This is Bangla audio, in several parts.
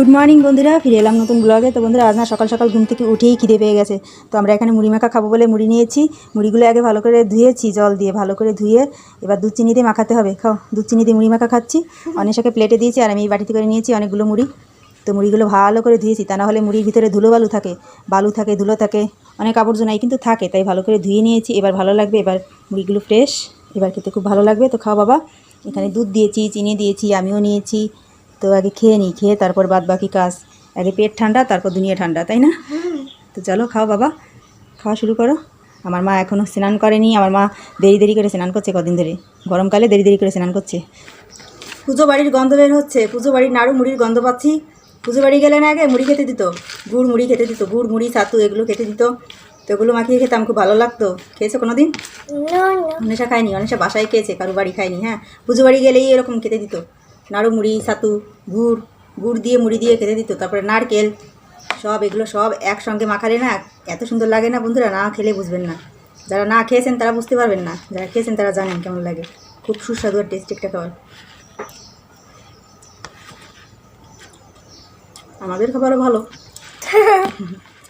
গুড মর্নিং বন্ধুরা, ফিরে এলাম নতুন ব্লগে তো বন্ধুরা, আজ না সকাল সকাল ঘুম থেকে উঠেই খিদে পেয়ে গেছে। তো আমরা এখানে মুড়ি মাখা খাব বলে মুড়ি নিয়েছি। মুড়িগুলো আগে ভালো করে ধুয়েছি জল দিয়ে ভালো করে ধুয়ে, এবার দুধ চিনি দিয়ে মাখাতে হবে। খাও, দুধ চিনি দিয়ে মুড়ি মাখা খাচ্ছি। অনেকটাকে প্লেটে দিয়েছি আর আমি এই বাটিতে করে নিয়েছি অনেকগুলো মুড়ি। তো মুড়িগুলো ভালো করে ধুয়েছি, তা না হলে মুড়ির ভিতরে ধুলো বালু থাকে বালু থাকে, ধুলো থাকে, অনেক আবর্জনাই কিন্তু থাকে। তাই ভালো করে ধুয়ে নিয়েছি, এবার ভালো লাগবে, এবার মুড়িগুলো ফ্রেশ এবার খেতে খুব ভালো লাগবে। তো খাও বাবা, এখানে দুধ দিয়েছি, চিনি দিয়েছি, আমিও নিয়েছি তো আগে খেয়ে নিই খেয়ে তারপর বাদ বাকি কাজ। আগে পেট ঠান্ডা তারপর দুনিয়া ঠান্ডা তাই না? তো চলো খাও বাবা। খাওয়া শুরু করো। আমার মা এখনও স্নান করেনি আমার মা দেরি দেরি করে স্নান করছে কদিন ধরে। গরমকালে দেরি দেরি করে স্নান করছে। পুজো বাড়ির গন্ধ বের হচ্ছে পুজো বাড়ির নাড়ু মুড়ির গন্ধ পাচ্ছি। পুজো বাড়ি গেলে না আগে মুড়ি খেতে দিত গুড় মুড়ি খেতে দিত গুড় মুড়ি ছাতু এগুলো খেতে দিত। তো এগুলো মাখিয়ে খেতাম খুব ভালো লাগতো। খেয়েছো কোনো দিন অনেশা খায়নি অনেশা বাসায় খেয়েছে কারও বাড়ি খায়নি হ্যাঁ। পুজো বাড়ি গেলেই এরকম খেতে দিত। নাড়ু মুড়ি ছাতু গুড় গুড় দিয়ে মুড়ি দিয়ে খেতে দিত তারপরে নারকেল সব এগুলো সব একসঙ্গে মাখালে না এত সুন্দর লাগে না বন্ধুরা না খেলে বুঝবেন না। যারা না খেয়েছেন তারা বুঝতে পারবেন না যারা খেয়েছেন তারা জানেন কেমন লাগে। খুব সুস্বাদু আর টেস্টি একটা খাবার। আমাদের খাবারও ভালো।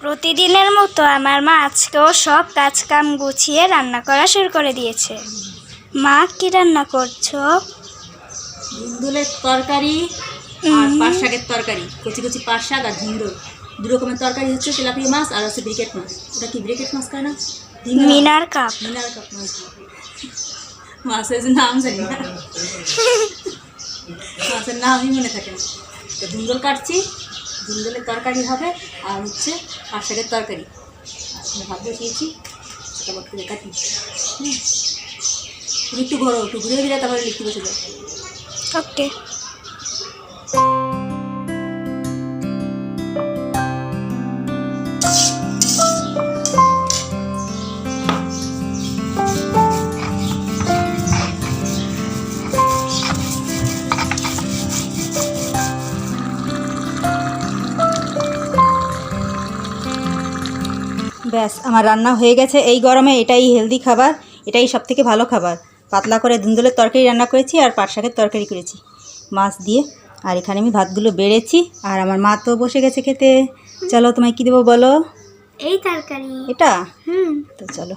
প্রতিদিনের মতো আমার মা আজকেও সব কাজ কাম গুছিয়ে রান্না করা শুরু করে দিয়েছে। মা কি রান্না করছ? ধুন্দুলের তরকারি আর পাট শাকের তরকারি কচি কচি পাট শাক আর ধুন্দুল দু রকমের তরকারি হচ্ছে তেলাপিয়া মাছ আর হচ্ছে ব্রিকেট মাছ। ওটা কি ব্রিকেট মাছ খায় না। Mirror carp. মিনার কাপ মাছ। মাছের নাম জানি না। মাছের নামই মনে থাকে না। তো ধুন্দুল কাটছি ধুন্দুলের তরকারি হবে আর হচ্ছে পাট শাকের তরকারি। এখানে ভাত বসিয়েছি সেটা বট করে কাটি। হুম। তুমি একটু ঘোরো একটু ঘুরে ঘুরে তারপরে লিখতে বসে যাও। ওকে। ব্যাস আমার রান্না হয়ে গেছে। এই গরমে এটাই হেলদি খাবার এটাই সব থেকে ভালো খাবার। পাতলা করে ধুন্দুলের তরকারি রান্না করেছি আর পাট শাকের তরকারি করেছি। মাছ দিয়ে। আর এখানে আমি ভাতগুলো বেড়েছি। আর আমার মা তো বসে গেছে খেতে। চলো তোমায় কি দেবো বলো? এই তরকারি। এটা? হুম। তো চলো।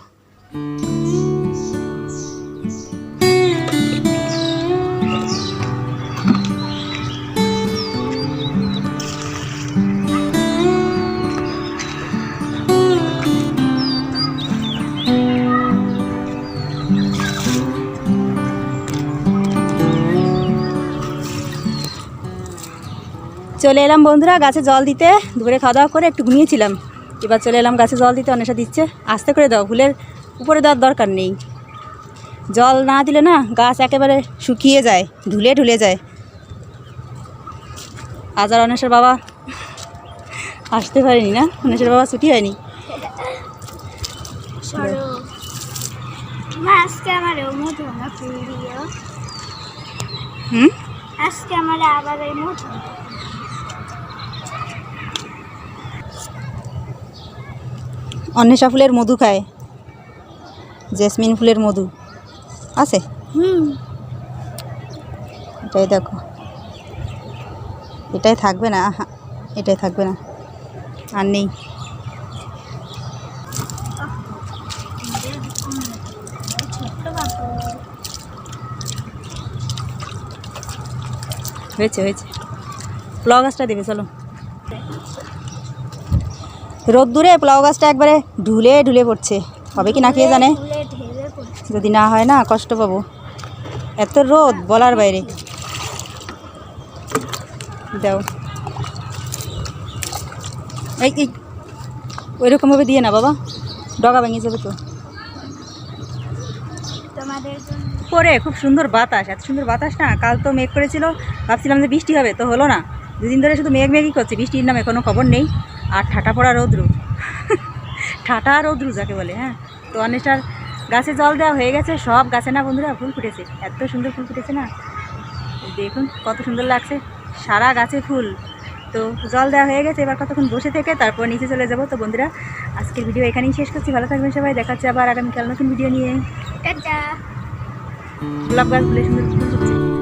চলে এলাম বন্ধুরা গাছে জল দিতে। দুপুরে খাওয়া দাওয়া করে একটু ঘুমিয়েছিলাম। এবার চলে এলাম গাছে জল দিতে অনেশা দিচ্ছে। আস্তে করে দাও ফুলের উপরে দেওয়ার দরকার নেই। জল না দিলে না গাছ একেবারে শুকিয়ে যায় ধুলে ঢুলে যায়। আজ আর অনেশের বাবা আসতে পারেনি না অনেশের বাবা ছুটি হয়নি। আজকে আমার হুম? আজকে আমার আবার এই মধু অন্বেষা ফুলের মধু খায়। জেসমিন ফুলের মধু। আছে? হুম। এটাই দেখো। এটাই থাকবে না? এটাই থাকবে না। আর নেই। হয়েছে হয়েছে। পোলাও গাছটা দেবে চলো। রোদ্দুরে প্লাউ গাছটা একবারে ঢুলে ঢুলে পড়ছে। হবে কি না কে জানে? যদি না হয় না, কষ্ট পাবো। এত রোদ, বলার বাইরে। দাও। এই এই, ওইরকমভাবে দিয়ে না বাবা। ডগা ভেঙে যাবে তো। পরে খুব সুন্দর বাতাস, এত সুন্দর বাতাস না? কাল তো মেঘ করেছিল, ভাবছিলাম যে বৃষ্টি হবে, তো হলো না। দুদিন ধরে শুধু মেঘ মেঘই করছে, বৃষ্টির নামে কোনো খবর নেই। আর ঠাটা পড়া রৌদ্রু। ঠাটা রৌদ্রু যাকে বলে হ্যাঁ? তো অনেকটার গাছে জল দেওয়া হয়ে গেছে সব গাছে না বন্ধুরা ফুল ফুটেছে। এত সুন্দর ফুল ফুটেছে না? দেখুন কত সুন্দর লাগছে সারা গাছে ফুল। তো জল দেওয়া হয়ে গেছে এবার কতক্ষণ বসে থেকে তারপর নিচে চলে যাব। তো বন্ধুরা আজকের ভিডিও এখানেই শেষ করছি। ভালো থাকবেন সবাই দেখাচ্ছে আবার আগামীকাল নতুন ভিডিও নিয়ে। গোলাপ গাছগুলো সুন্দর ফুল ফুটছে।